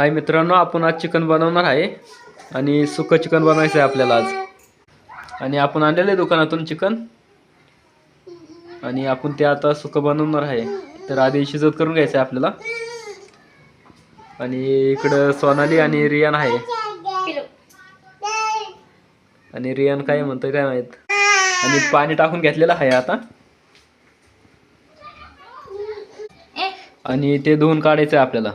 हाय मित्रांनो आपण आज चिकन बनवणार आहे. आणि सुकं चिकन बनवायचं आहे आपल्याला आज. आणि आपण आणलेलं आहे दुकानातून चिकन. आणि आपण ते आता सुकं बनवणार आहे. तर आधी शिजत करून घ्यायचं आहे आपल्याला. आणि इकडं सोनाली आणि रियान आहे. आणि रियान काय म्हणतोय काय माहीत. आणि पाणी टाकून घेतलेलं आहे आता. आणि ते धुवून काढायचं आहे आपल्याला.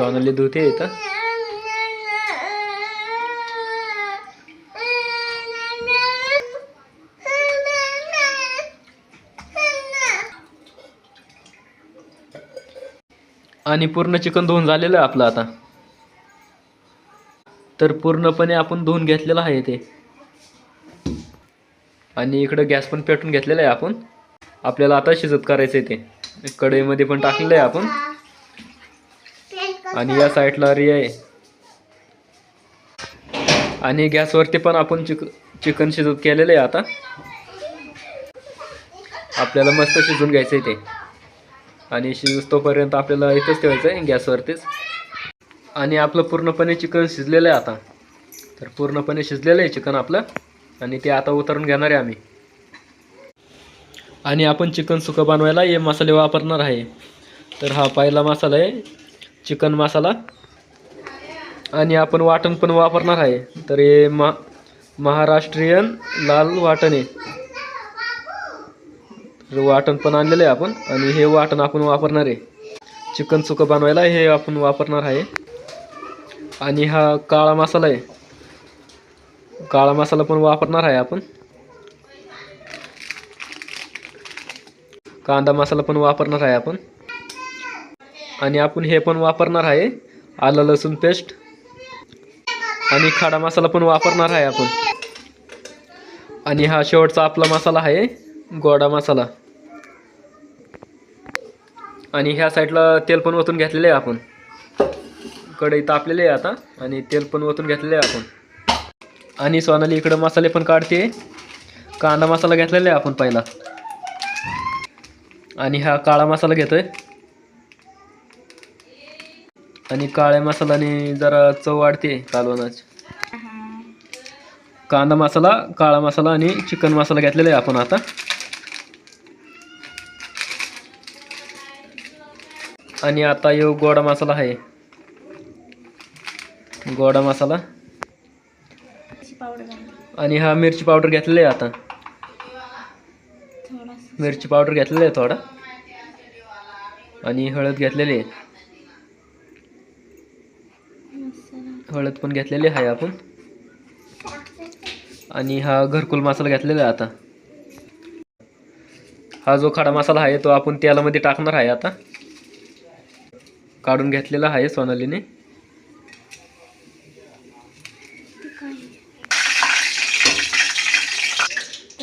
सोनाली धुते इथं. आणि पूर्ण चिकन धुवून झालेलं आहे आपलं आता. तर पूर्णपणे आपण धुवून घेतलेलं आहे ते. आणि इकडं गॅस पण पेटून घेतलेला आहे आपण. आपल्याला आता शिजत करायचं आहे ते. कढईमध्ये पण टाकलेलं आहे आपण. आणि या साईडला रिया आहे. आणि गॅसवरती पण आपण चिक चिकन शिजत केलेलं आहे आता. आपल्याला मस्त शिजून घ्यायचं आहे ते. आणि शिजतोपर्यंत आपल्याला इथंच ठेवायचं आहे गॅसवरतीच. आणि आपलं पूर्णपणे चिकन शिजलेलं आहे आता. तर पूर्णपणे शिजलेलं आहे चिकन आपलं. आणि ते आता उतरून घेणार आहे आम्ही. आणि आपण चिकन सुकं बनवायला हे मसाले वापरणार आहे. तर हा पहिला मसाला आहे. चिकन मसाला. आणि आपण वाटण पण वापरणार आहे. तर हे मा महाराष्ट्रीयन लाल वाटण आहे. तर वाटण पण आणलेलं आहे आपण. आणि हे वाटण आपण वापरणार आहे. चिकन सुकं बनवायला हे आपण वापरणार आहे. आणि हा काळा मसाला आहे. काळा मसाला पण वापरणार आहे आपण. कांदा मसाला पण वापरणार आहे आपण. आणि आपण हे पण वापरणार आहे. आलं लसूण पेस्ट आणि खाडा मसाला पण वापरणार आहे आपण. आणि हा शेवटचा आपला मसाला आहे गोडा मसाला. आणि ह्या साईडला तेल पण ओतून घेतलेलं आहे आपण. कढई तापलेली आहे आता आणि तेल पण ओतून घेतलेलं आहे आपण. आणि सोनाली इकडं मसाले पण काढते. कांदा मसाला घेतलेला आहे आपण पहिला. आणि हा काळा मसाला घेतोय. आणि काळ्या मसाल्याने जरा चव वाढते कालवणाची कांदा मसाला काळा मसाला आणि चिकन मसाला घेतलेला आहे आपण आता. आणि आता यो गोडा मसाला आहे. गोडा मसाला. आणि हा मिरची पावडर घेतलेला आहे आता. मिरची पावडर घेतलेली आहे थोडा. आणि हळद घेतलेली आहे. हळद पण घेतलेली आहे आपण. आणि हा घरकुल मसाला घेतलेला आहे आता. हा जो खडा मसाला आहे तो आपण तेलामध्ये टाकणार आहे आता. काढून घेतलेला आहे सोनालीने.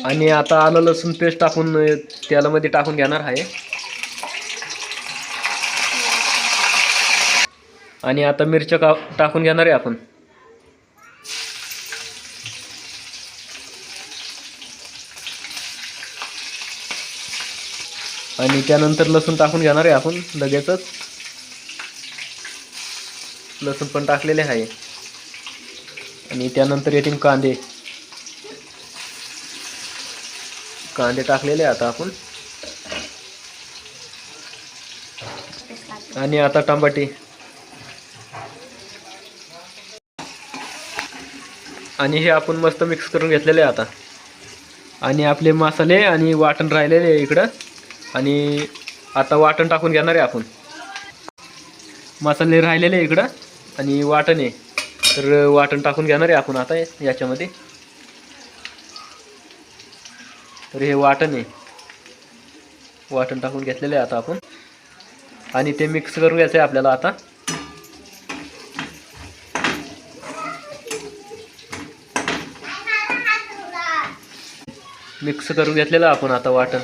आणि आता आलं लसूण पेस्ट टाकून तेलामध्ये टाकून घेणार आहे. आणि आता मिरच्या का टाकून घेणार आहे आपण. आणि त्यानंतर लसूण टाकून घेणार आहे आपण लगेचच. लसूण पण टाकलेले आहे. आणि त्यानंतर येतील कांदे. कांदे टाकलेले आता आपण. आणि आता टमाटे. आणि हे आपण मस्त मिक्स करून घेतलेले आहे आता. आणि आपले मसाले आणि वाटण राहिलेले आहे इकडं. आणि आता वाटण टाकून घेणार आहे आपण. मसाले राहिलेले आहे इकडं आणि वाटण आहे. तर वाटण टाकून घेणार आहे आपण आता याच्यामध्ये. तर हे वाटण आहे. वाटण टाकून घेतलेलं आहे आता आपण. आणि ते मिक्स करून घ्यायचं आहे आपल्याला आता. मिक्स करून घेतलेलं आपण आता वाटण.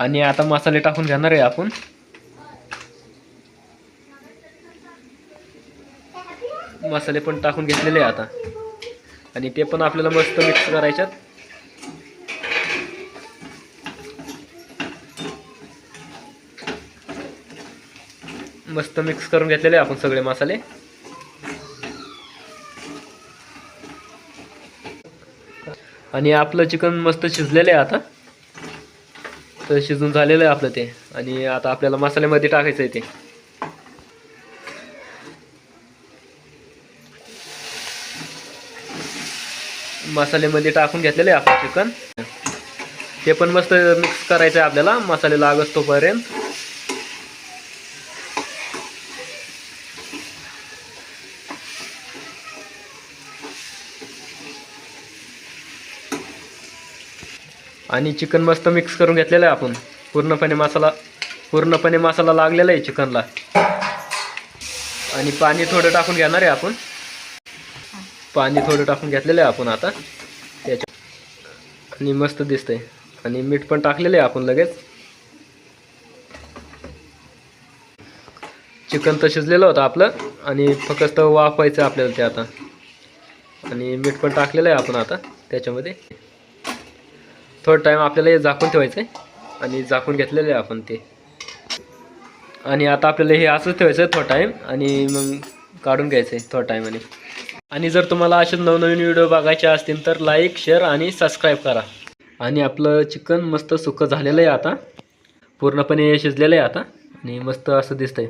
आणि आता मसाले टाकून घेणार आहे आपण. मसाले पण टाकून घेतलेले आहे आता. आणि ते पण आपल्याला मस्त मिक्स करायच्यात. मस्त मिक्स करून घेतलेले आपण सगळे मसाले. आणि आपलं चिकन मस्त शिजलेलं आहे आता. तर शिजून झालेलं आहे आपलं ते. आणि आता आपल्याला मसाल्यामध्ये टाकायचं आहे ते. मसाल्यामध्ये टाकून घेतलेलं आहे आपलं चिकन. ते पण मस्त मिक्स करायचं आहे आपल्याला. मसाले लागत तोपर्यंत. आणि चिकन मस्त मिक्स करून घेतलेलं आहे आपण. पूर्णपणे मसाला पूर्णपणे मसाला लागलेला आहे चिकनला आणि पाणी थोडं टाकून घेणार आहे आपण. पाणी थोडं टाकून घेतलेलं आहे आपण आता. त्याच्या आणि मस्त दिसतंय. आणि मीठ पण टाकलेलं आहे आपण लगेच. चिकन तर शिजलेलं होतं आपलं. आणि फक्त वाफवायचं आहे आपल्याला ते आता. आणि मीठ पण टाकलेलं आहे आपण आता त्याच्यामध्ये. थोडं टाईम आपल्याला हे झाकून ठेवायचं आहे आणि झाकून घेतलेलं आहे आपण ते. आणि आता आपल्याला हे असंच ठेवायचं आहे थोडा टाईम आणि मग काढून घ्यायचं आहे थोडा टाईमाने आणि जर तुम्हाला असे नवनवीन व्हिडिओ बघायचे असतील तर लाईक शेअर आणि सबस्क्राईब करा. आणि आपलं चिकन मस्त सुकं झालेलं आहे आता. पूर्णपणे शिजलेलं आहे आता. आणि मस्त असं दिसतंय.